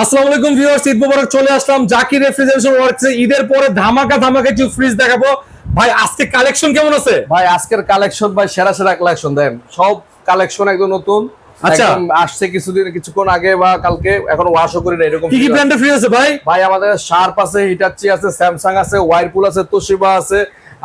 আসসালামু আলাইকুম ভিউয়ার্স ঈদ মোবারক চলে আসলাম। জাকির রেফ্রিজারেশন ওয়ার্কসে। ঈদের পরে ধামাকা ধামাকা কিছু ফ্রিজ দেখাবো। ভাই আজকে কালেকশন কেমন আছে? ভাই আজকের কালেকশন ভাই সেরা সেরা কালেকশন দেন। সব কালেকশন একদম নতুন। আচ্ছা। আসছে কিছুদিন কিছুক্ষণ আগে বা কালকে এখন ওয়াশও করি না এরকম কি কি। ব্র্যান্ডের ফ্রিজ আছে ভাই? ভাই আমাদের শার্প আছে হিটাচি আছে স্যামসাং আছে ওয়াইরপুল আছে তোশিবা আছে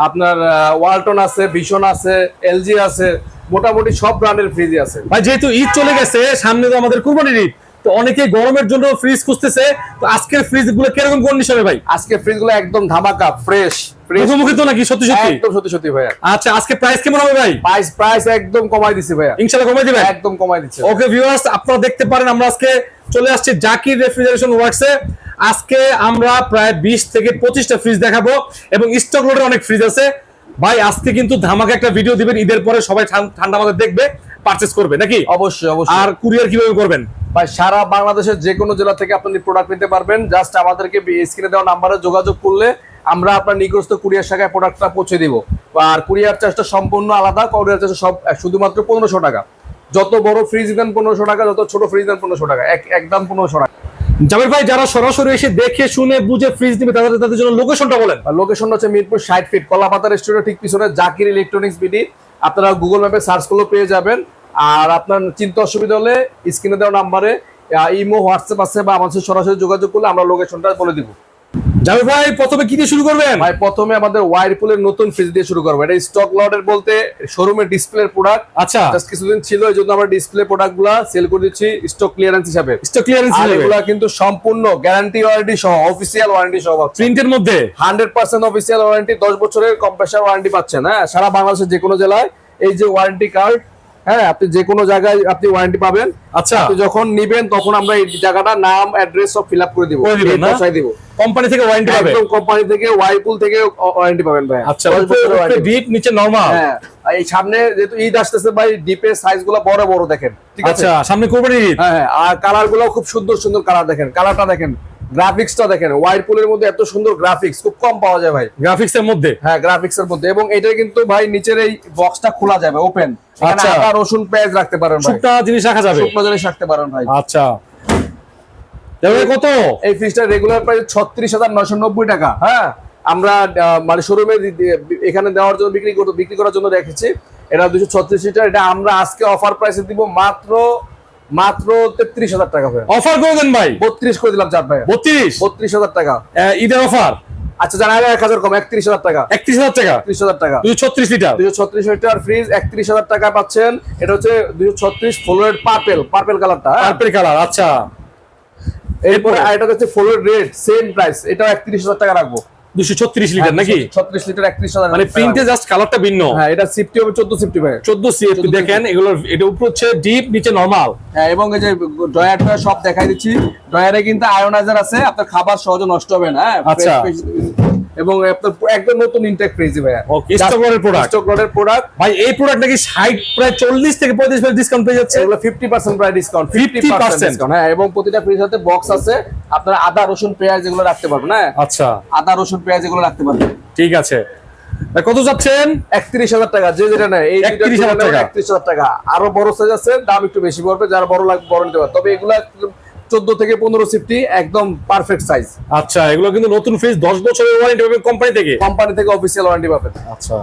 আপনার ওয়ালটন আছে ভিশন আছে এলজি আছে মোটামুটি সব ব্র্যান্ডের ফ্রিজ আছে। ভাই যেহেতু ঈদ চলে গেছে সামনে তো আমাদের কুরবানির ঈদ। তো অনেকে গরমের জন্য ফ্রিজ খুঁজতেছে। তো আজকের ফ্রিজগুলো কীরকম কন্ডিশনে ভাই? আজকে ফ্রিজগুলো একদম ধামাকা ফ্রেশ ফ্রেশ মুখোমুখি তো নাকি? সত্যি সত্যি? একদম সত্যি সত্যি ভাইয়া। আচ্ছা আজকে প্রাইস কেমন হবে ভাই? প্রাইস প্রাইস একদম কমাই দিছি ভাইয়া। ইনশাআল্লাহ কমাই দিবেন? একদম কমাই দিচ্ছে ওকে ভিউয়ার্স আপনারা দেখতে পারেন আমরা আজকে চলে আসছি জাকির রেফ্রিজারেশন ওয়ার্কসে আজকে আমরা প্রায় বিশ থেকে পঁচিশটা ফ্রিজ দেখাবো এবং স্টক লোডের অনেক ফ্রিজ আছে। ভাই আজকে কিন্তু ধামাকা একটা ভিডিও দিবেন ঈদের পরে সবাই ঠান- ঠান্ডা মাথায় দেখবে পারচেস করবে নাকি? অবশ্যই অবশ্যই। আর কুরিয়ার কীভাবে করবেন? ভাই সারা বাংলাদেশের যে কোনো জেলা থেকে আপনি প্রোডাক্ট নিতে পারবেন জাস্ট আমাদেরকে স্ক্রিনে দেওয়া নাম্বারে যোগাযোগ করলে আমরা আপনার নিকটস্থ কুরিয়ার শাখায় প্রোডাক্টটা পৌঁছে দিব। আর কুরিয়ার চার্জটা সম্পূর্ণ আলাদা কুরিয়ার চার্জ সব শুধুমাত্র পনেরোশো টাকা। যত বড় ফ্রিজ দেন পনেরোশো টাকা যত ছোট ফ্রিজ দেন পনেরোশো টাকা এক একদম পনেরোশো টাকা। জামির ভাই যারা সরাসরি এসে দেখে শুনে বুঝে ফ্রিজ নিবে তাদের তাদের জন্য লোকেশনটা বলেন। লোকেশনটা হচ্ছে মিরপুর ষাট ফিট কলাপাতা রেস্টুরেন্ট ঠিক পিছনে জাকির ইলেকট্রনিক্স বিডি আপনারা গুগল ম্যাপে সার্চ করলেও পেয়ে যাবেন। আর আপনার চিন্তা অসুবিধা হলে স্ক্রিনে দেওয়া নাম্বারে ইমো হোয়াটসঅ্যাপ আছে বা আমাদের সরাসরি যোগাযোগ করলে আমরা লোকেশনটা বলে দিব। জামির ভাই প্রথমে কি দিয়ে শুরু করবেন? ভাই প্রথমে আমাদের ওয়াইরপুলের নতুন ফ্রিজ দিয়ে শুরু করব। এটা স্টক লটের বলতে শোরুমের ডিসপ্লে প্রোডাক্ট আচ্ছা। জাস্ট কিছুদিন ছিল এই জন্য আমরা ডিসপ্লে প্রোডাক্টগুলা সেল করে দিচ্ছি স্টক ক্লিয়ারেন্স হিসাবে। স্টক ক্লিয়ারেন্স এগুলা কিন্তু সম্পূর্ণ গ্যারান্টি ওয়ারেন্টি সহ অফিসিয়াল ওয়ারেন্টি সহ প্রিন্টের মধ্যে? হান্ড্রেড পার্সেন্ট অফিসিয়াল ওয়ারেন্টি দশ বছরের কম্প্রেসার ওয়ারেন্টি পাচ্ছেন হ্যাঁ? সারা বাংলাদেশের যে কোনো জেলায় এই যে ওয়ারেন্টি কার্ড হ্যাঁ আপনি যে কোনো জায়গায় আপনি ওয়ারেন্টি পাবেন। আচ্ছা। আপনি যখন নিবেন তখন আমরা এই জায়গাটা নাম অ্যাড্রেস সব ফিল আপ করে দিব? পৌঁছাই দিব কোম্পানি থেকে ওয়ারেন্টি পাবে? একদম কোম্পানি থেকে ওয়াইপুল থেকে ওয়ারেন্টি পাবেন ভাই আচ্ছা ডিপ নিচে নরমাল হ্যাঁ এই সামনে যেহেতু ঈদ আসতেছে ভাই ডিপের সাইজগুলো বড় বড় দেখেন ঠিক আছে? আচ্ছা সামনে কোরবানির ঈদ হ্যাঁ হ্যাঁ, আর কালারগুলো খুব সুন্দর সুন্দর কালার দেখেন কালারটা দেখেন। গ্রাফিক্সটা দেখেন ওয়াইপুলের মধ্যে এত সুন্দর গ্রাফিক্স খুব কম পাওয়া যায় ভাই। মধ্যে? হ্যাঁ মধ্যে। এবং এটা কিন্তু ভাই নিচের এই বক্সটা খোলা যাবে ওপেন আচ্ছা। আদা রসুন পেঁয়াজ রাখতে পারেন ভাই। শুকনা জিনিস রাখা যাবে? শুকনো জিনিস রাখতে পারেন ভাই। আচ্ছা। কত? এই রেগুলার প্রাইস ছত্রিশ হাজার নয়শো নব্বই টাকা হ্যাঁ? আমরা মানে শোরুমে এখানে দেওয়ার জন্য বিক্রি করতে বিক্রি করার জন্য রেখেছি। এটা দুশো ছত্রিশ লিটার এটা আমরা আজকে অফার প্রাইসে দিব মাত্র মাত্র তেত্রিশ হাজার টাকা ভাই অফার করে দেন ভাই। বত্রিশ করে দিলাম চার ভাই বত্রিশ? বত্রিশ হাজার টাকা। ঈদের অফার আচ্ছা জানা এক হাজার কম একত্রিশ হাজার টাকা। একত্রিশ হাজার টাকা? ত্রিশ হাজার টাকা। দুশো ছত্রিশ লিটার? দুশো ছত্রিশ লিটার ফ্রিজ একত্রিশ হাজার টাকা পাচ্ছেন। এটা হচ্ছে দুশো ছত্রিশ ফ্লোরেড পার্পেল পার্পেল কালারটা পার্পেল কালার আচ্ছা। এরপরে এটা হচ্ছে ফ্লোরেড রেড সেম প্রাইস এটাও একত্রিশ হাজার টাকা রাখব। দুশো ছত্রিশ লিটার নাকি? ছত্রিশ লিটার একত্রিশ হাজার মানে প্রিন্টে জাস্ট কালারটা ভিন্ন। হ্যাঁ এটা সিফটি হবে চোদ্দ সিফটি ভাই। চোদ্দ সিএফপি 14 দেখেন এগুলোর এটা উপর হচ্ছে ডিপ নিচে নরমাল হ্যাঁ এবং এই যে ডয়ার টয়ার সব দেখাই দিচ্ছি। ডয়ারে কিন্তু আয়োনাইজার আছে আপনার খাবার সহজে নষ্ট হবে না হ্যাঁ? আচ্ছা। এবং আপনার একদম নতুন ইনটেক ফ্রিজ ভাই Okay, stock load এর স্টক লোডের প্রোডাক্ট ভাই এই প্রোডাক্ট নাকি ষাট প্রায় চল্লিশ থেকে পঁয়ত্রিশ ডিসকাউন্ট পেয়ে যাচ্ছে? এগুলো ফিফটি পার্সেন্ট প্রায় ডিসকাউন্ট 50% ডিসকাউন্ট হ্যাঁ এবং প্রতিটা ফ্রিজ হাতে বক্স আছে। আপনারা আদা রসুন পেঁয়াজ এগুলো রাখতে পারবেন হ্যাঁ? আচ্ছা। আদা রসুন পেঁয়াজ এগুলো রাখতে পারবেন। ঠিক আছে। কত যাচ্ছেন? একত্রিশ হাজার টাকা যে যেটা নেয় এই 31,000 টাকা। একত্রিশ হাজার টাকা। আরও বড় সাইজ আছে দাম একটু বেশি পড়বে যারা বড় লাগবে বড় নিতে পারে। তবে এগুলা চোদ্দ থেকে পনেরো সিফটি একদম পারফেক্ট সাইজ আচ্ছা এগুলো কিন্তু নতুন ফ্রিজ দশ বছরের ওয়ারেন্টি পাবেন কোম্পানি থেকে? কোম্পানি থেকে অফিসিয়াল ওয়ারেন্টি পাবেন। আচ্ছা।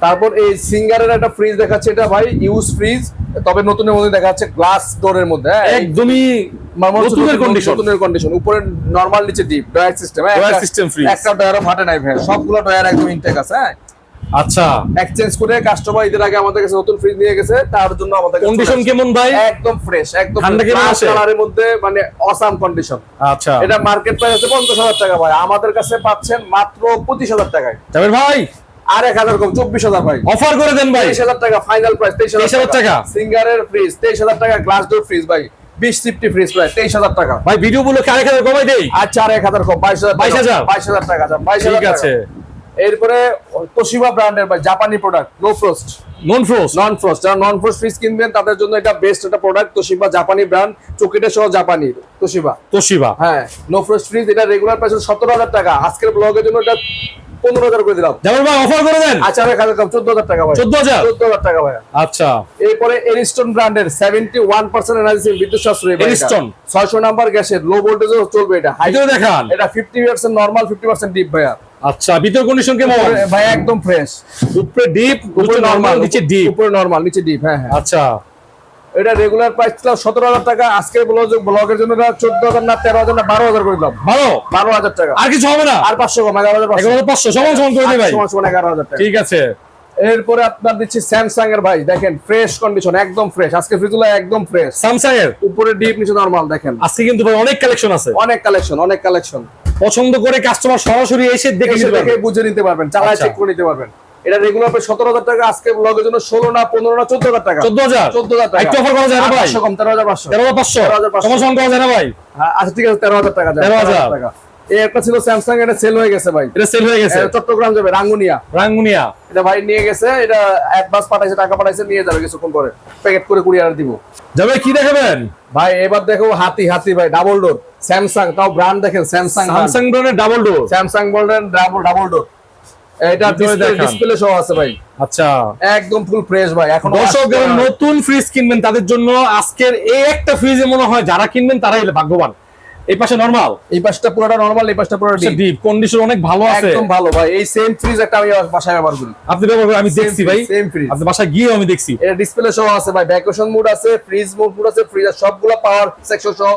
তারপর এই সিঙ্গারের একটা ফ্রিজ দেখাচ্ছে এটা ভাই ইউজ ফ্রিজ তবে নতুনের মধ্যে দেখা যাচ্ছে গ্লাস ডোরের মধ্যে হ্যাঁ একদমই মনে নতুনের নতুন- condition। নতুনের কন্ডিশন উপরে নরমাল নিচে deep drawer system system fridge। একটা ডয়ারও ফাটে নাই ভাই। সবগুলো ডয়ার একদম ইনটেক আছে হ্যাঁ। আচ্ছা। এক্সচেঞ্জ করে কাস্টমার ঈদের আগে আমাদের কাছে নতুন ফ্রিজ নিয়ে গেছে তার জন্য আমাদের কন্ডিশন কেমন ভাই? একদম ফ্রেশ একদম ঠান্ডা কেমন আসে? কালারের মধ্যে মানে অসাম কন্ডিশন আচ্ছা। এটা মার্কেট প্রাইস আছে পঞ্চাশ হাজার টাকা ভাই। আমাদের কাছে পাচ্ছেন মাত্র পঁচিশ হাজার টাকায়। জামির ভাই। আর এক হাজার কম চব্বিশ হাজার ভাই। অফার করে দেন ভাই। তেইশ হাজার টাকা ফাইনাল প্রাইস তেইশ 23,000 টাকা। সিঙ্গারের ফ্রিজ তেইশ হাজার টাকা গ্লাস ডোর ফ্রিজ ভাই। বিশ সিফটি ফ্রিজ প্রাইস তেইশ হাজার টাকা। ভাই ভিডিও গুলো কারে কারে কমাই দেই? আর চার এক হাজার কম বাইশ হাজার 22,000 বাইশ হাজার টাকা বাইশ ঠিক হাজার আছে। এরপরে তোশিবা ব্র্যান্ডের ভাই জাপানি product no frost non frost non frost যারা নন ফ্রোস্ট ফ্রিজ কিনবেন তাদের জন্য এটা বেস্ট একটা প্রোডাক্ট তোশিবা জাপানি ব্র্যান্ড চকিটা সহ জাপানি তোশিবা তোশিবা হ্যাঁ নো ফ্রোস্ট ফ্রিজ এটা রেগুলার প্রাইস সতেরো হাজার টাকা। আজকের ব্লগের জন্য এটা পনেরো হাজার করে দিলাম। জামাল ভাই অফার করে দেন। আচ্ছা হাজার কম চোদ্দ হাজার টাকা ভাই। চোদ্দ হাজার? চোদ্দ হাজার টাকা ভাই আচ্ছা। এরপরে এরিস্টন ব্র্যান্ডের সেভেন্টি ওয়ান পার্সেন্ট এনার্জি বিদ্যুৎ সাশ্রয়ী Ariston। ছয়শো নাম্বার গ্যাসের লো ভোল্টেজও চলবে এটা। হাই দেখান। এটা fifty percent normal fifty percent deep ভাইয়া। আচ্ছা ভিতর কন্ডিশন কেমন? ভাই একদম ফ্রেশ উপরে ডিপ উপরে নরমাল নিচে ডিপ উপরে নর্মাল নিচে ডিপ হ্যাঁ হ্যাঁ। আচ্ছা। এটা রেগুলার প্রাইস ছিল সতেরো হাজার টাকা আজকে ব্লগের জন্য চোদ্দ হাজার না তেরো হাজার না বারো হাজার করে দিলাম। ভালো? বারো হাজার টাকা। আর কিছু হবে না? আর পাঁচশো কম এগারো হাজার এগারো পাঁচশো সমান সমান করে ভাই। সমান সমান এগারো হাজার টাকা। ঠিক আছে। এরপরে আপনার দিচ্ছি স্যামসাং এর ভাই দেখেন ফ্রেশ কন্ডিশন একদম ফ্রেশ আজকে ফ্রিজগুলো একদম ফ্রেশ স্যামসাং এর? উপরে ডিপ নিচে নরমাল দেখেন। আজকে কিন্তু ভাই অনেক কালেকশন আছে। অনেক কালেকশন অনেক কালেকশন পছন্দ করে কাস্টমার সরাসরি এসে দেখে দেখে বুঝে নিতে পারবেন চালায় আচ্ছা। চেক করে নিতে পারবেন। এটা রেগুলার প্রায় সতেরো হাজার টাকা আজকে ব্লগের জন্য ষোলো না পনেরো না চোদ্দ হাজার টাকা। চোদ্দ হাজার? চোদ্দ হাজার টাকা। একটু অফার করা যায় না ভাই? পাঁচশো কম তেরো হাজার পাঁচশো। তেরো হাজার পাঁচশো। 13,500 সমান সমান করা যায় না ভাই? হ্যাঁ, আচ্ছা ঠিক আছে তেরো হাজার টাকা তেরো হাজার। টাকা। এই একটা ছিল স্যামসাং এটা সেল হয়ে গেছে ভাই। এটা সেল হয়ে গেছে। চট্টগ্রাম যাবে রাঙ্গুনিয়া। রাঙ্গুনিয়া। এটা ভাই নিয়ে গেছে এটা অ্যাডভান্স পাঠাইছে টাকা পাঠাইছে নিয়ে যাবে কিছুক্ষণ পরে। প্যাকেট করে কুরিয়ার দিব। যাবে কি দেখাবেন? ভাই এবার দেখো হাতি হাতি ভাই ডাবল ডোর স্যামসাং তাও ব্র্যান্ড দেখেন স্যামসাং স্যামসাং ব্র্যান্ডের ডাবল ডোর স্যামসাং বললেন ডাবল ডাবল ডোর এটা ডিসপ্লে সহ আছে ভাই। আচ্ছা। একদম ফুল ফ্রেশ ভাই এখন দর্শক যারা নতুন ফ্রিজ কিনবেন তাদের জন্য আজকের এই একটা ফ্রিজে মনে হয় যারা কিনবেন তারাই ভাগ্যবান। এই পাশে নরমাল এই পাশটা পুরোটা নরমাল এই পাশটা পুরোটা ডিপ ডিপ কন্ডিশন অনেক ভালো আছে। একদম ভালো ভাই এই সেম ফ্রিজ একটা আমি বাসায় ব্যবহার করি। আপনি ব্যবহার করেন, আমি দেখছি ভাই। সেম ফ্রিজ আপনি বাসায় গিয়ে আমি দেখছি। এটা ডিসপ্লে সহ আছে ভাই ভ্যাকুয়েশন মোড আছে ফ্রিজ মোড মোড আছে ফ্রিজ সবগুলো পাওয়ার সেকশন সহ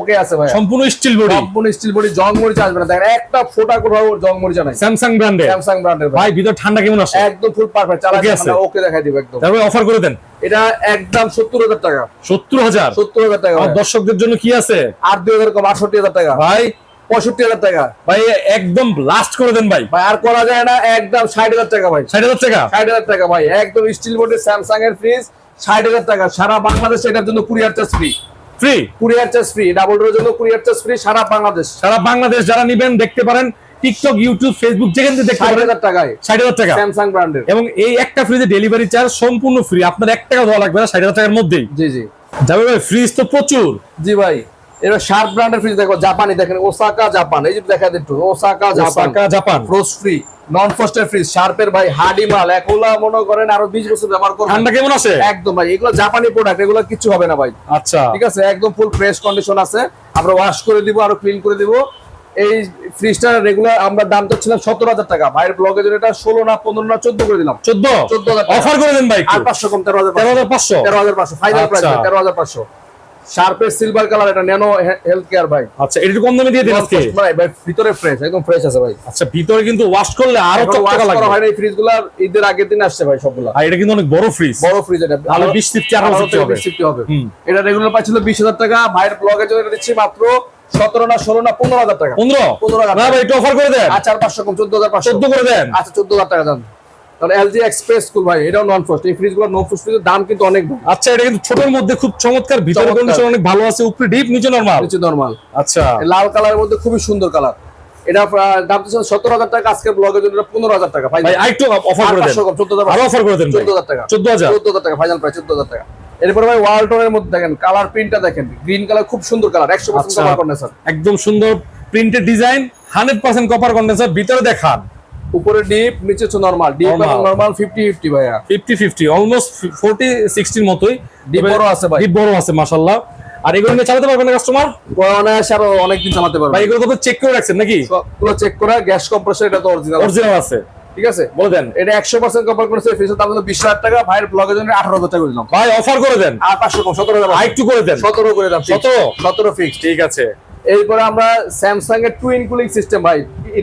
ওকে আছে ভাই সম্পূর্ণ স্টিল বডি সম্পূর্ণ স্টিল বডি জং মরিচ আসবে না। দেখেন একটা ফোটা কোথাও জং মরিচ নাই। স্যামসাং ব্র্যান্ডের স্যামসাং ব্র্যান্ডের ভাই। ভিতর ঠান্ডা কেমন আসে একদম ফুল পারফেক্ট আছে। ওকে দেখাই দিব একদম। তারপরে অফার করে দেন। এটা একদম সত্তর হাজার টাকা। সত্তর হাজার? সত্তর হাজার টাকা আমার ভাই। দর্শকদের জন্য কি আছে? আর দুই হাজার কম আটষট্টি হাজার টাকা। ভাই। পঁয়ষট্টি হাজার টাকা। ভাই একদম লাস্ট করে দেন ভাই। ভাই আর করা যায় না একদম ষাট হাজার টাকা ভাই। ষাট হাজার টাকা? ষাট হাজার টাকা ভাই। একদম স্টিল বডি স্যামসাং এর ফ্রিজ ষাট হাজার টাকা। সারা বাংলাদেশ এটার জন্য courier charge free free courier charge free double ডোরের জন্য কুরিয়ার চার্জ ফ্রি সারা বাংলাদেশ। সারা বাংলাদেশ যারা নিবেন দেখতে পারেন টিকটক ইউটিউব ফেসবুক যেখান থেকে দেখতে পারেন টাকায়। ষাট হাজার টাকা। স্যামসাং ব্র্যান্ডের এবং এই একটা ফ্রিজে ডেলিভারি চার্জ সম্পূর্ণ ফ্রি আপনার 1 টাকা দেওয়া লাগবে না ষাট হাজার টাকার মধ্যেই। জি জি। যাবে ভাই ফ্রিজ তো প্রচুর। জি ভাই। এবার শার্প ব্র্যান্ডের ফ্রিজ দেখো জাপানি দেখেন ওসাকা জাপান এই যে দেখা দিন একটু Osaka Japan Osaka, Japan frost free non ফ্রস্টের fridge শার্পের ভাই হার্ডি মাল এগুলা মনে করেন আরও বিশ বছর ব্যবহার করবেন। ঠান্ডা কেমন আসে একদম ভাই এগুলো জাপানি প্রোডাক্ট এগুলো কিছু হবে না ভাই। আচ্ছা। ঠিক আছে একদম ফুল ফ্রেশ কন্ডিশন আছে। আমরা ওয়াশ করে দিব আরও ক্লিন করে দিব। এই ফ্রিজটা রেগুলার আমরা দাম চাচ্ছিলাম সতেরো হাজার টাকা। ভাইয়ের ব্লগে জন্য এটা ষোলো না পনেরো না চোদ্দ করে দিলাম। চোদ্দ? 14,000 টাকা। অফার করে দেন ভাই আর পাঁচশো কম তেরো হাজার তেরো হাজার পাঁচশো। তেরো হাজার পাঁচশো ফাইনাল প্রাইস আচ্ছা। তেরো হাজার পাঁচশো। শার্পের সিলভার কালার এটা ন্যানো হেলথ কেয়ার ভাই। আচ্ছা এটা কম দামে দিয়ে দিন আজকে। ভাই ভাই ভিতরে ফ্রেশ একদম ফ্রেশ আছে ভাই। আচ্ছা ভিতরে কিন্তু ওয়াশ করলে আরও চকচকা হয় না এই ঈদের আগের দিন আসছে ভাই সবগুলা। আর এটা কিন্তু অনেক বড় ফ্রিজ বড় ফ্রিজ এটা। তাহলে 20 ফিফটি আরও ফিফটি হবে। এটা রেগুলার পাচ্ছিল বিশ হাজার টাকা ভাইয়ের ব্লগের জন্য দিচ্ছি মাত্র সতেরো না ষোলো না পনেরো হাজার টাকা। পনেরো? 15,000 না ভাই একটু অফার করে দেন। আচ্ছা আর পাঁচশো কম চোদ্দ হাজার পাঁচশো। চোদ্দ করে দেন। আচ্ছা চোদ্দ হাজার টাকা দাম তাহলে এলজি এক্সপ্রেস স্কুল ভাই এটাও নন ফ্রস্ট এই ফ্রিজগুলো নন ফ্রস্ট ফ্রিজের দাম কিন্তু অনেক ভালো। আচ্ছা এটা কিন্তু ছোটর মধ্যে খুব চমৎকার ভিতরে কন্ডিশন অনেক ভালো আছে উপরে ডিপ নিচে নরমাল নিচে নর্মাল আচ্ছা। লাল কালারের মধ্যে খুবই সুন্দর কালার। এটা দাম দিচ্ছে সতেরো হাজার টাকা আজকে ব্লগের জন্য পনেরো হাজার টাকা ভাই আরেকটু অফার করে দেন। চোদ্দ হাজার আরও অফার করে দেন চোদ্দ হাজার টাকা। চোদ্দ হাজার? চোদ্দ হাজার টাকা ফাইনাল প্রাইস চোদ্দ হাজার টাকা। এরপরে ভাই ওয়ালটনের মধ্যে দেখেন কালার প্রিন্টটা দেখেন। গ্রিন কালার খুব সুন্দর কালার একশো পার্সেন্ট আচ্ছা। কালার কন্ডেন্সার একদম সুন্দর প্রিন্টের design hundred percent copper condenser ভিতরে দেখান। উপরে ডিপ নিচে হচ্ছে normal deep normal fifty fifty ভাইয়া। ফিফটি ফিফটি অলমোস্ট ফোরটি সিক্সটির মতোই। Deep বড় আছে ভাই। ডিপ বড় আছে মাশাল্লাহ আর এগুলো নিয়ে চালাতে পারবেন কাস্টমার অনায়াসে আরও অনেকদিন চালাতে পারবে ভাই এগুলো তো চেক করে রাখছেন নাকি? সবগুলো চেক করা গ্যাস কম্প্রেসর এটা তো অরিজিনাল অরিজিনাল আছে। ঠিক আছে? বলে দেন। এটা একশো পার্সেন্ট কম্পেয়ার করেছে ফ্রিজের দাম হলো বিশ হাজার টাকা ভাইয়ের ব্লগের জন্য আঠারো হাজার টাকা দিলাম। ভাই অফার করে দেন। আর পাঁচশো সতেরো হাজার একটু করে দেন। সতেরো করে দেন 17? সতেরো? ফিক্সড ঠিক আছে। এরপরে আমরা স্যামসাং এর টুইন কুলিং সিস্টেম ভাই।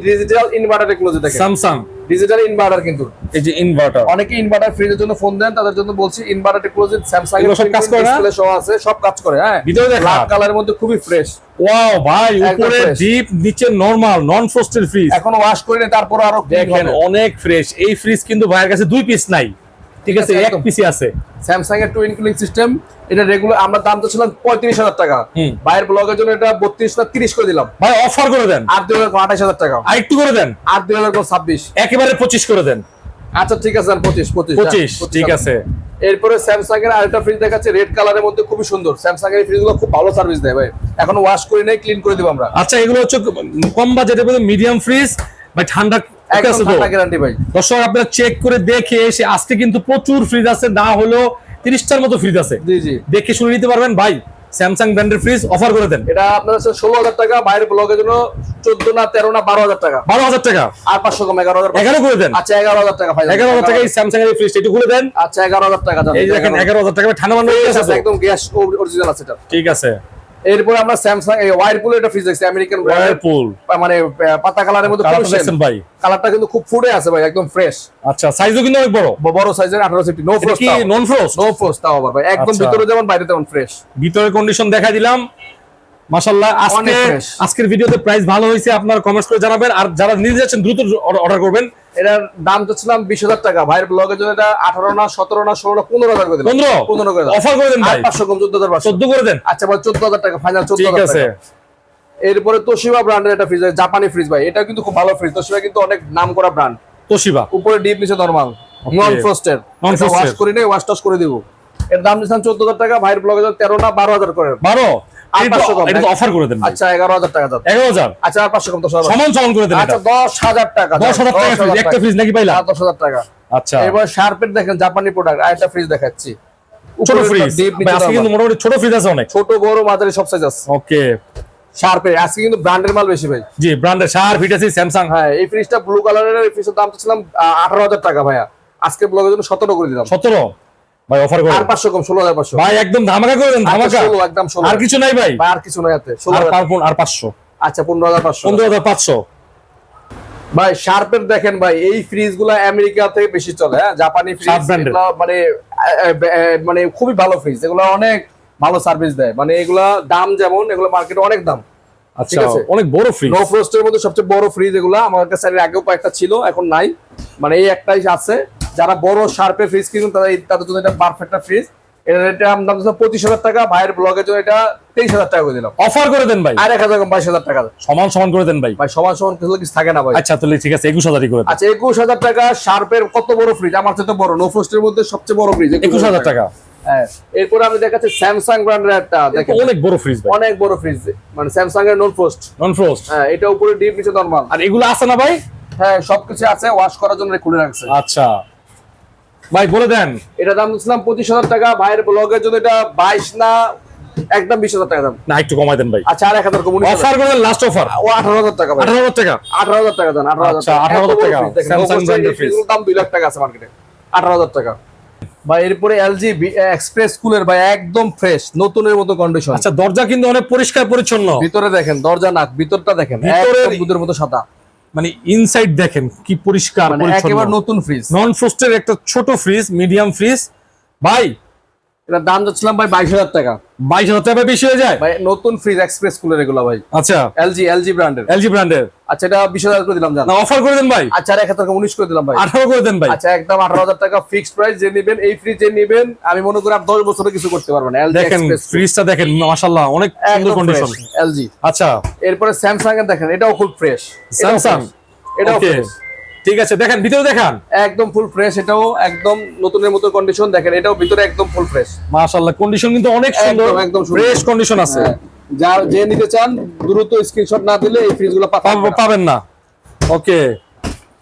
ডিজিটাল ইনভার্টার টেকনোলজি দেখেন। স্যামসাং ডিজিটাল ইনভার্টার কিন্তু। এই যে ইনভার্টার অনেকে ইনভার্টার ফ্রিজের জন্য ফোন দেন তাদের জন্য বলছি ইনভার্টার টেকনোলজি স্যামসাং এগুলো সব কাজ করে না? ডিসপ্লে সহ আছে সব কাজ করে হ্যাঁ। ভিতরে দেখা। ব্ল্যাক কালারের মধ্যে খুবই ফ্রেশ ওয়াও ভাই উপরে ডিপ নিচে নরমাল নন ফ্রস্টেড ফ্রিজ এখনও ওয়াশ করিনি তারপর আরও দেখেন অনেক ফ্রেশ এই ফ্রিজ কিন্তু ভাইয়ের কাছে দুই পিস নাই। ঠিক আছে এক পিসি আছে। স্যামসাং এর টুইন কুলিং সিস্টেম এটা রেগুলার আমরা দাম তো ছিলাম পঁয়ত্রিশ হাজার টাকা। বাইরের ব্লগের জন্য এটা বত্রিশ না তিরিশ করে দিলাম। ভাই অফার করে দেন। আর দুই হাজার আঠাশ হাজার টাকা। আর একটু করে দেন। আর দুই হাজার ছাব্বিশ। একেবারে পঁচিশ করে দেন। আচ্ছা ঠিক আছে পঁচিশ পঁচিশ পঁচিশ ঠিক আছে। এরপরে স্যামসাং এর আরেকটা ফ্রিজ দেখাচ্ছে রেড কালারের মধ্যে খুবই সুন্দর। স্যামসাং এর ফ্রিজগুলো খুব ভালো সার্ভিস দেয় ভাই। এখন ওয়াশ করে নেই ক্লিন করে দিব আমরা। আচ্ছা এগুলো হচ্ছে কম বাজেটের মধ্যে মিডিয়াম ফ্রিজ ভাই ঠান্ডা দর্শক আপনারা চেক করে দেখে এসে আজকে কিন্তু প্রচুর ফ্রিজ আছে না হলেও তিরিশটার মতো ফ্রিজ আছে। দেখে শুনে নিতে পারবেন। ভাই স্যামসাং ব্র্যান্ডের ফ্রিজ অফার করে দেন। এটা আপনার হচ্ছে ষোলো হাজার টাকা বাইরের ব্লগের জন্য চোদ্দ না তেরো না বারো হাজার টাকা। বারো হাজার টাকা? আর পাঁচশো কম এগারো হাজার এগারো করে দেন। আচ্ছা এগারো হাজার টাকা ভাই এগারো হাজার টাকা এই স্যামসাং এর ফ্রিজ একটু খুলে দেন। আচ্ছা এগারো হাজার টাকা এই দেখেন এগারো হাজার টাকা ঠান্ডা আছে, একদম গ্যাস অরিজিনাল আছে এটা। ঠিক আছে। এরপর আমরা স্যামসাং এই ওয়াইরপুল এটা ফ্রিজ দেখছি আমেরিকান ওয়ারপুল মানে পাতা কালারের মধ্যে দেখছেন ভাই। কালারটা কিন্তু খুব ফুটে আছে ভাই একদম ফ্রেশ আচ্ছা সাইজও কিন্তু অনেক বড়। বড় সাইজের আঠারো সিফটি নো এটা ফ্রোস্ট কি নন ফ্রোস্ট নো ফ্রোস্ট তাও আবার ভাই একদম আচ্ছা। ভিতরে যেমন বাইরে তেমন ফ্রেশ ভিতরে কন্ডিশন দেখা দিলাম। মাশাল্লাহ আজকে আজকের ভিডিওতে প্রাইস ভালো হয়েছে আপনারা কমেন্টস করে জানাবেন। আর যারা নিজে যাচ্ছেন দ্রুত অর্ডার করবেন। এটার দাম চাচ্ছিলাম বিশ হাজার টাকা। ভাইয়ের ব্লগের জন্য এটা আঠারো না সতেরো না ষোলো না পনেরো হাজার করে দিলাম। পনেরো? পনেরো করে অফার করে দেন পাঁচশো কম চোদ্দ হাজার চোদ্দ করে দেন। আচ্ছা ভাই চোদ্দ হাজার টাকা ফাইনাল চোদ্দ হাজার টাকা। এরপরে তোশিবা ব্র্যান্ডের একটা ফ্রিজ জাপানি ফ্রিজ ভাই। এটা কিন্তু খুব ভালো ফ্রিজ তোশিবা কিন্তু অনেক নাম করা ব্র্যান্ড তোশিবা। উপরে ডিপ নিচে normal. Non frosted Non-frosted। Wash করে নেই ওয়াশ টস করে দিব। এর দাম দিচ্ছিলাম চোদ্দ হাজার টাকা। ভাইয়ের ব্লগে তেরো না বারো হাজার করে। বারো? আর পাঁচশো কম, এটা তো অফার করে দেন আচ্ছা এগারো হাজার টাকা এগারো হাজার? আচ্ছা আর পাঁচশো কম দশ হাজার সমান সমান করে দেন আচ্ছা দশ হাজার টাকা দশ হাজার টাকা একটা ফ্রিজ নাকি পাইলা? দশ হাজার টাকা। আচ্ছা। এবার শার্পের দেখেন জাপানি প্রোডাক্ট আর একটা ফ্রিজ দেখাচ্ছি। ছোট ফ্রিজ আজকে কিন্তু মোটামুটি ছোট ফ্রিজ আছে অনেক। ছোট বড় মাঝারি সব সাইজ আছে। ওকে। শার্পের আজকে কিন্তু ব্র্যান্ডের মাল বেশি ভাই। জি ব্র্যান্ডের স্যামসাং হ্যাঁ এই ফ্রিজটা ব্লু কালারের এই ফ্রিজের দাম ছিলাম আঠারো হাজার টাকা ভাইয়া। আজকে ব্লগের জন্য সতেরো করে দিলাম। সতেরো? ভাই অফার করে। আর পাঁচশো কম ভাই একদম ধামাকা করে দেন ধামাকা। ষোলো একদম ষোলো। আর কিছু নাই ভাই। আর কিছু হাতে ষোলো আর হাজার। পাঁচ- আর পাঁচশো। আচ্ছা পনেরো হাজার পাঁচশো। পনেরো হাজার পাঁচশো। ভাই শার্পের দেখেন ভাই এই ফ্রিজগুলা আমেরিকা বেশি চলে হ্যাঁ? জাপানি ফ্রিজ। মানে মানে খুবই ভালো ফ্রিজ এগুলো অনেক ভালো সার্ভিস দেয়। মানে এগুলা দাম যেমন এগুলো মার্কেটে অনেক দাম। আচ্ছা। অনেক বড় ফ্রিজ নো ফ্রস্টের মধ্যে সবচেয়ে বড় ফ্রিজ এগুলো আমার কাছে আগেও কয়েকটা ছিল এখন নাই। মানে এই একটাই আছে। যারা বড় শার্পের ফ্রিজ কিনুন তারা তাদের জন্য এটা পারফেক্ট ফ্রিজ এটা দাম পঁচিশ হাজার টাকা ভাইয়ের ব্লগের জন্য এটা তেইশ হাজার টাকা করে দিলাম। অফার করে দেন ভাই। আর এক হাজার বাইশ হাজার টাকা। সমান সমান করে দেন ভাই। ভাই সমান সমান কিছু কিছু থাকে না ভাই। আচ্ছা তাহলে ঠিক আছে একুশ হাজারই করে আচ্ছা একুশ হাজার টাকা শার্পের কত বড় ফ্রিজ আমার তো বড় নো ফ্রস্টের মধ্যে সবচেয়ে বড় ফ্রিজ একুশ হাজার টাকা। হ্যাঁ এরপরে আমি দেখাচ্ছি স্যামসাং ব্র্যান্ডের একটা দেখেন। অনেক বড় ফ্রিজ অনেক বড় ফ্রিজ মানে স্যামসাং এর নন ফ্রস্ট নন ফ্রোস্ট হ্যাঁ এটা উপরে ডিপ নিচে নরমাল আর এগুলো আছে না ভাই? হ্যাঁ সবকিছু আছে ওয়াশ করার জন্য খুলে রাখছে। আচ্ছা। ভাই বলে দেন। এটা দাম দিচ্ছিলাম পঁচিশ হাজার টাকা। ভাইয়ের ব্লগের জন্য এটা বাইশ না একদম বিশ হাজার টাকা দাম। না একটু কমাই দেন ভাই। আচ্ছা আর এক হাজার কম অফার করে লাস্ট অফার ও আঠারো হাজার টাকা আঠারো হাজার টাকা? আঠারো হাজার টাকা দেন আঠারো হাজার আচ্ছা, টাকা। 18,000 এত টাকা। দাম দুই লাখ টাকা আছে মার্কেটে আঠারো হাজার টাকা। ভাই এরপরে এলজি এক্সপ্রেস কুলের ভাই একদম ফ্রেশ নতুনের মতো কন্ডিশন আচ্ছা দরজা কিন্তু অনেক পরিষ্কার পরিচ্ছন্ন। ভিতরে দেখেন দরজা না ভিতরটা দেখেন ভিতরের- মতো সাদা। মানে ইনসাইড দেখেন কি পরিষ্কার মানে একেবারে নতুন ফ্রিজ নন ফ্রোস্টের একটা ছোট ফ্রিজ মিডিয়াম ফ্রিজ ভাই এটা দাম যাচ্ছিলাম ভাই বাইশ হাজার টাকা। বাইশ হাজার টাকা বেশি হয়ে যায়? ভাই নতুন ফ্রিজ এক্সপ্রেস কুলের এগুলো ভাই। আচ্ছা। এলজি এলজি ব্র্যান্ডের এলজি ব্র্যান্ডের আচ্ছা এটা বিশ হাজার করে দিলাম জান। না অফার করে দেন ভাই। আচ্ছা এক হাজার উনিশ করে দিলাম ভাই। আঠারো করে দেন ভাই। আচ্ছা একদম আঠারো হাজার টাকা ফিক্সড প্রাইস যে নেবেন এই ফ্রিজ যে নেবেন আমি মনে করি আর দশ বছরে কিছু করতে পারবেন এলজি দেখেন ফ্রিজটা দেখেন মাশাআল্লাহ অনেক সুন্দর কন্ডিশন এলজি আচ্ছা। এরপরে স্যামসাং এর দেখেন এটাও খুব ফ্রেশ স্যামসাং এটাও ফ্রেশ ঠিক আছে দেখেন ভিতরে দেখান। একদম ফুল ফ্রেশ এটাও একদম নতুনের মতো কন্ডিশন দেখেন এটাও ভিতরে একদম ফুল ফ্রেশ মাশাআল্লাহ কন্ডিশন কিন্তু অনেক সুন্দর একদম, ফ্রেশ কন্ডিশন আছে। যার যে নিতে চান দ্রুত স্ক্রিনশট না দিলে এই ফ্রিজগুলো পাব- পাবেন না। ওকে।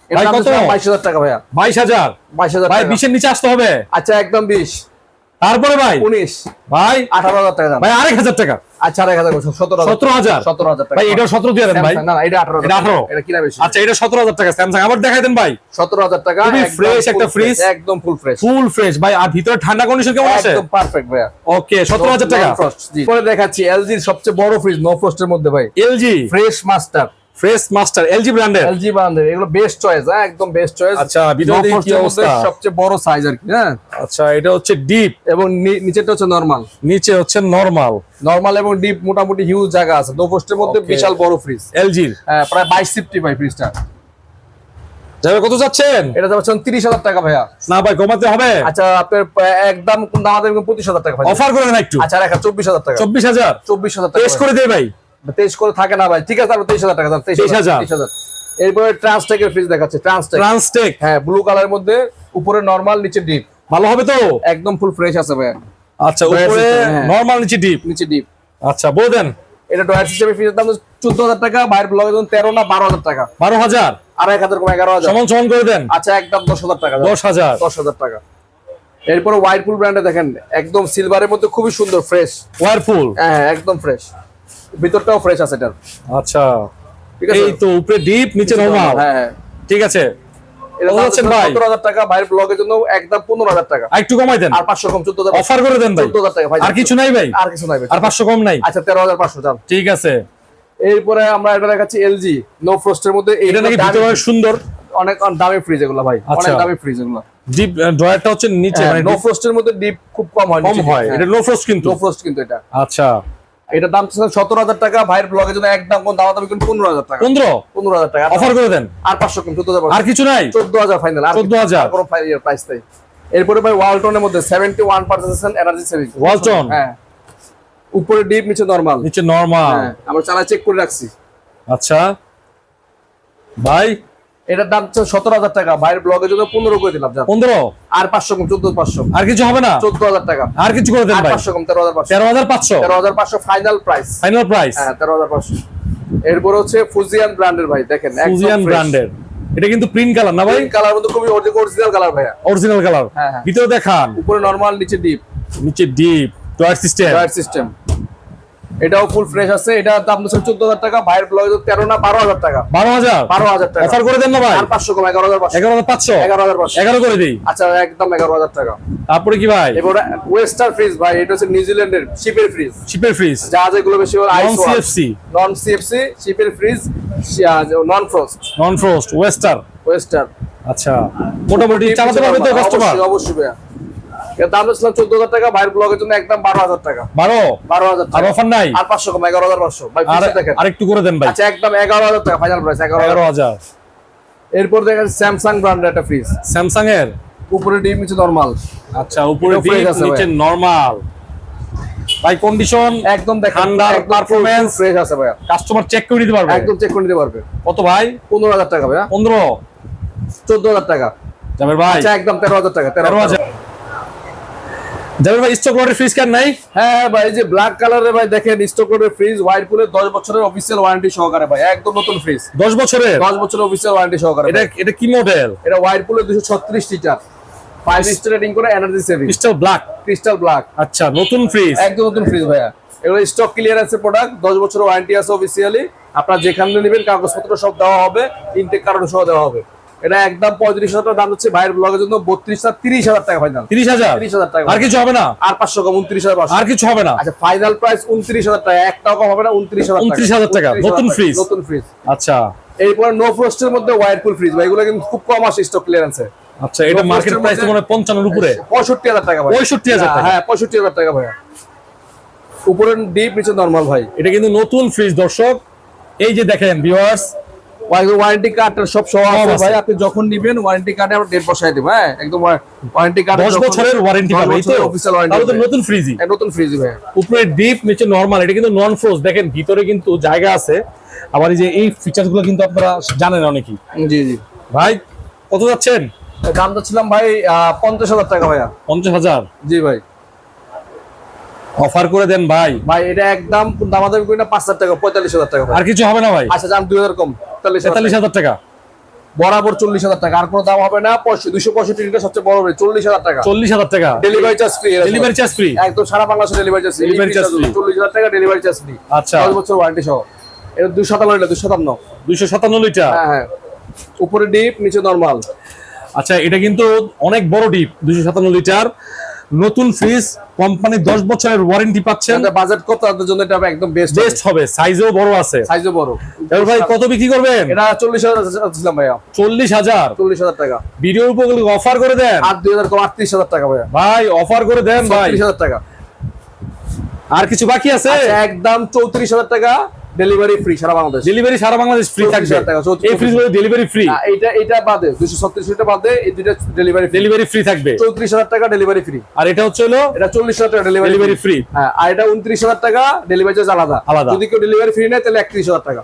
ভাই কত? বাইশ হাজার টাকা ভাইয়া। বাইশ হাজার? বাইশ হাজার ভাই টাকা। বিশের নিচে আসতে হবে? আচ্ছা একদম বিশ। তারপরে ভাই? উনিশ। ভাই? আঠারো হাজার টাকা দাম। ভাই আরেক হাজার টাকা। আচ্ছা এক হাজার সতেরো সতেরো হাজার? সতেরো হাজার ভাই এটাও সতেরো দিয়ে দেন ভাই না না এটা আঠারো এটা 18 এটা কিনা বেশি? আচ্ছা এটা সতেরো হাজার টাকা। স্যামসাং আবার দেখাই দেন ভাই। সতেরো হাজার টাকা full একটা ফ্রিজ একদম ফুল ফ্রেশ ফুল ফ্রেশ ভাই আর ভিতরে ঠান্ডা কন্ডিশন কেমন আছে? একদম পারফেক্ট ওকে সতেরো হাজার টাকা। পরে দেখাচ্ছি এলজির সবচেয়ে বড় ফ্রিজ নো ফ্রস্টের মধ্যে ভাই। LG fresh master fresh master LG ব্র্যান্ডের এলজি ব্র্যান্ডের এগুলো বেস্ট চয়েস হ্যাঁ একদম বেস্ট চয়েস আচ্ছা, দেখি কি অবস্থা। সবচেয়ে বড় সাইজ আর কি হ্যাঁ। আচ্ছা এটা হচ্ছে ডিপ এবং নি- নিচেরটা হচ্ছে নরমাল নিচে হচ্ছে নরমাল নরমাল এবং ডিপ মোটামুটি হিউজ জায়গা আছে। নো ফ্রস্টের মধ্যে বিশাল বড় ফ্রিজ এলজির হ্যাঁ প্রায় ফ্রিজটা যাবে কত যাচ্ছেন? এটা যাচ্ছেন তিরিশ হাজার টাকা ভাইয়া। না ভাই কমাতে হবে? আচ্ছা আপনার একদম আমাদের পঁচিশ হাজার টাকা ভাই অফার করে না একটু। আচ্ছা রাখা চব্বিশ হাজার টাকা। চব্বিশ হাজার? চব্বিশ হাজার টাকা টেস্ট করে। দেয় ভাই। তেইশ করে থাকে না ভাই ঠিক আছে তারপর তেইশ হাজার টাকা তেইশ 23,000 তেইশ হাজার। এরপরে ট্রান্সটেকের ফ্রিজ দেখাচ্ছে ট্রান্সটেক ট্রান্সটেক হ্যাঁ ব্লু কালারের মধ্যে উপরে নরমাল নিচে ডিপ ভালো হবে তো? একদম ফুল ফ্রেশ আছে ভাই। আচ্ছা উপরে system, হ্যাঁ। নরমাল নিচে ডিপ নিচে ডিপ আচ্ছা বলে দেন। এটা ডয়ার সিস্টেমের ফ্রিজের দাম চোদ্দ হাজার টাকা বাইরের ব্লগের জন্য তেরো না বারো হাজার টাকা। বারো হাজার? আর এক হাজার কম এগারো হাজার। সমান সমান করে দেন। আচ্ছা একদম দশ হাজার টাকা। দশ হাজার। দশ হাজার টাকা। এরপরে ওয়াইটপুল ব্র্যান্ডে দেখেন একদম সিলভারের মধ্যে খুবই সুন্দর ফ্রেশ হ্যাঁ হ্যাঁ, একদম ফ্রেশ ভিতরটাও ফ্রেশ আছে এটার। আচ্ছা। ঠিক আছে? এই তো উপরে ডিপ নিচে নরমাল হ্যাঁ হ্যাঁ। ঠিক আছে। টাকা ব্লগের জন্য একদম টাকা। একটু কমাই দেন। আর কম অফার করে দেন ভাই। টাকা ভাই আর কিছু নাই ভাই। আর কিছু নাই আর কম নাই। আচ্ছা ঠিক আছে। এরপরে আমরা এটা দেখাচ্ছি এলজি নো ফ্রস্টের মধ্যে। এটা নাকি ভিতরে অনেক সুন্দর। অনেক অনেক দামি ফ্রিজ এগুলো ভাই। অনেক আচ্ছা। দামি ফ্রিজ এগুলো। ডিপ ড্রয়ারটা হচ্ছে নিচে মানে নো ফ্রস্টের মধ্যে ডিপ খুব কম হয় কম হয়। এটা নো ফ্রস্ট কিন্তু। নো ফ্রস্ট কিন্তু এটা। আচ্ছা। দাম সতেরো হাজার টাকা ভাইয়ের ব্লগের জন্য একদম কোন দাম পনেরো হাজার টাকা। পনেরো? পনেরো হাজার টাকা। অফার করে দেন? আর পাঁচশো কম চোদ্দ হাজার আর কিছু নাই? চোদ্দ হাজার ফাইনাল আর 14,000 কোনো প্রাইস নেই। এরপরে ভাই ওয়ালটনের মধ্যে seventy one percent energy saving Walton হ্যাঁ। উপরে ডিপ নিচে নরমাল নিচে নরমাল হ্যাঁ আমরা চালা চেক করে রাখছি। আচ্ছা। ভাই? এটার দাম সতেরো হাজার টাকা। ভাইয়ের ব্লগের জন্য পনেরো করে দিলাম পনেরো? আর পাঁচশো কম চোদ্দ পাঁচশো। আর কিছু হবে না? চোদ্দ হাজার টাকা। আর কিছু করে ভাই। পাঁচশো কম তেরো হাজার পাঁচশো। তেরো হাজার পাঁচশো? তেরো হাজার পাঁচশো ফাইনাল প্রাইস ফাইনাল প্রাইস হ্যাঁ তেরো হাজার পাঁচশো। এরপরে হচ্ছে ফুজিয়ান ব্র্যান্ডের ভাই দেখেন ফুজিয়ান ব্র্যান্ডের এটা কিন্তু প্রিন্ট কালার না ভাই? কালার মধ্যে খুবই অরিজিনাল কালার ভাইয়া। অরিজিনাল কালার হ্যাঁ। ভিতরে দেখান। উপরে নরমাল নিচে ডিপ নিচে deep drawer system drawer system এটাও ফুল ফ্রেশ আছে। এটার দাম হচ্ছে চোদ্দ হাজার টাকা ভাইয়ের ব্লগে তেরো না বারো হাজার টাকা। বারো হাজার? বারো হাজার টাকা। অফার করে দেন না ভাই? আর পাঁচশো কম এগারো হাজার এগারো হাজার পাঁচশো? এগারো হাজার পাঁচশো। এগারো করে দিই। আচ্ছা একদম এগারো হাজার টাকা। তারপরে কি ভাই? এবারে ওয়েস্টার ফ্রিজ ভাই এটা হচ্ছে নিউজিল্যান্ডের শিপের ফ্রিজ চিপের ফ্রিজ জাহাজ এগুলো বেশি non CFC non CFC শিপের fridge non frost non frost oyster ওয়েস্টার আচ্ছা। মোটামুটি চালাতে পারবে তো কাস্টমার অবশ্যই অবশ্যই ভাইয়া। এর দাম ছিল চোদ্দ হাজার টাকা ভাইয়ের ব্লগের জন্য একদম বারো হাজার টাকা। বারো? বারো হাজার আর অফার নাই? আর পাঁচশো কম এগারো হাজার পাঁচশো। ভাই দেখেন। আরেকটু করে দেন ভাই। আচ্ছা একদম এগারো হাজার টাকা ফাইনাল প্রাইস এগারো হাজার। এরপর দেখেন স্যামসাং ব্র্যান্ডের একটা ফ্রিজ স্যামসাং এর? উপরে ডিম নিচে নরমাল আচ্ছা উপরে আছে নিচে নরমাল ভাই কন্ডিশন একদম দেখেন ঠান্ডার performance। ফ্রেশ আছে ভাইয়া। কাস্টমার চেক করে নিতে পারবে? একদম চেক করে নিতে পারবে। কত ভাই? পনেরো হাজার টাকা ভাইয়া। পনেরো। চোদ্দ হাজার টাকা। জাবের ভাই। আচ্ছা একদম তেরো হাজার টাকা তেরো তেরো হাজার। জাবের ভাই স্টক লটের ফ্রিজ কার নাই? হ্যাঁ ভাই এই যে ব্ল্যাক কালারের ভাই দেখেন স্টক করে ফ্রিজ ওয়াইরপুলের দশ বছরের অফিসিয়াল ওয়ারেন্টি সহকারে ভাই একদম নতুন ফ্রিজ দশ বছরের? দশ বছরের অফিসিয়াল ওয়ারেন্টি সহকারে এটা এটা কি মডেল এটা দুশো ছত্রিশ লিটার ফাইভ স্টার রেটিং করে energy saving crystal black crystal black আচ্ছা নতুন ফ্রিজ একদম নতুন ফ্রিজ ভাইয়া। এগুলো স্টক ক্লিয়ারেন্সের প্রোডাক্ট দশ বছরের ওয়ারেন্টি আছে অফিসিয়ালি আপনার যেখানে নেবেন কাগজপত্র সব দেওয়া হবে ইনটেক কার্ড সহ দেওয়া হবে। এটা একদম পঁয়ত্রিশ হাজার টাকা দাম হচ্ছে ভাইয়ের ব্লগের জন্য বত্রিশ হাজার তিরিশ হাজার টাকা ফাইনাল তিরিশ হাজার? তিরিশ হাজার টাকা আর কিছু হবে না? আর পাঁচশো কম উনত্রিশ হাজার আর কিছু হবে না? আচ্ছা ফাইনাল প্রাইস উনত্রিশ হাজার টাকা এক টাকা কম হবে না উনত্রিশ হাজার 29,000 টাকা, নতুন fridge। নতুন ফ্রিজ আচ্ছা। এরপর নো ফ্রস্টের মধ্যে ওয়াইরপুল ফ্রিজ ভাই এগুলো কিন্তু খুব কম আসে স্টক ক্লিয়ারেন্সে আচ্ছা এটা মার্কেট প্রাইস তো মনে হয় পঞ্চান্নর উপরে। পঁয়ষট্টি হাজার টাকা ভাই। 65,000 টাকা। হ্যাঁ পঁয়ষট্টি হাজার টাকা ভাইয়া উপরে ডিপ নিচে নর্মাল ভাই। এটা কিন্তু নতুন ফ্রিজ দর্শক। এই যে দেখেন ভিউয়ার্স ওয়ারেন্টি কার্ড সব সহ আছে। ভাই। আপনি যখন নিবেন ওয়ারেন্টি কার্ডে আমরা ডেট বসাই দেব হ্যাঁ? একদম ওয়ারেন্টি কার্ড দশ বছরের ওয়ারেন্টি পাবে এই তো? অফিসিয়াল তাহলে তো ওয়ারেন্টি নতুন ফ্রিজই নতুন ফ্রিজ ভাই। উপরে ডিপ নিচে নরমাল এটা কিন্তু নন ফ্রোজ দেখেন ভিতরে কিন্তু জায়গা আছে। আবার এই যে এই ফিচারগুলো কিন্তু আপনারা জানেন অনেকেই। জি জি। ভাই কত যাচ্ছেন? দাম ছিলাম ভাই পঞ্চাশ হাজার টাকা ভাইয়া। পঞ্চাশ হাজার? জি ভাই। অফার করে দেন ভাই। ভাই এটা একদম দামাদামি করি না পাঁচ হাজার টাকা পঁয়তাল্লিশ হাজার টাকা আর কিছু হবে না ভাই? আচ্ছা দাম দুই হাজার কম। তেতাল্লিশ হাজার টাকা। বরাবর চল্লিশ হাজার টাকা। আর কোনো দাম হবে না দুশো পঁয়ষট্টি লিটার সবচেয়ে বড় হবে চল্লিশ হাজার টাকা। চল্লিশ হাজার টাকা। Delivery charge free delivery charge free একদম সারা বাংলাদেশে ডেলিভারি চার্জ charge free। চল্লিশ হাজার টাকা ডেলিভারি চার্জ ফ্রি আচ্ছা। দশ বছর ওয়ারেন্টি সহ। এটা দুই সাতান্ন লিটার দুই সাতান্ন। দুইশো সাতান্ন লিটার হ্যাঁ হ্যাঁ। উপরে ডিপ নিচে নরমাল আচ্ছা এটা কিন্তু অনেক বড় ডিপ দুইশো সাতান্ন লিটার নতুন ফ্রিজ কোম্পানি দশ বছরের ওয়ারেন্টি পাচ্ছেন। বাজেট কত? তাদের জন্য এটা একদম বেস্ট বেস্ট হবে সাইজও বড় আছে। সাইজও বড়। এবার ভাই কত বিক্রি করবেন? এটা চল্লিশ হাজার ছিলাম ভাইয়া। চল্লিশ হাজার। চল্লিশ হাজার টাকা। ভিডিওর উপর অফার করে দেন। আর দুই হাজার কম আটত্রিশ হাজার টাকা ভাইয়া। ভাই অফার করে দেন ভাই। ত্রিশ হাজার টাকা। আর কিছু বাকি আছে? আচ্ছা, একদম চৌত্রিশ হাজার টাকা। ডেলিভারি ফ্রি সারা বাংলাদেশ। ডেলিভারি সারা বাংলাদেশ ফ্রি 34,000 থাকবে। টাকা, 34,000 এই ডেলিভারি ফ্রি এটা এটা বাদে দুশো ছত্রিশ টাকা বাদে এই দুটো ডেলিভারি ডেলিভারি ফ্রি থাকবে। চৌত্রিশ হাজার টাকা ডেলিভারি ফ্রি আর এটা হচ্ছে হলো এটা চল্লিশ হাজার টাকা ডেলিভারি ফ্রি হ্যাঁ আর এটা উনত্রিশ হাজার টাকা ডেলিভারি চার্জ আলাদা। আলাদা। যদি কেউ ডেলিভারি ফ্রি নেয় তাহলে একত্রিশ হাজার টাকা।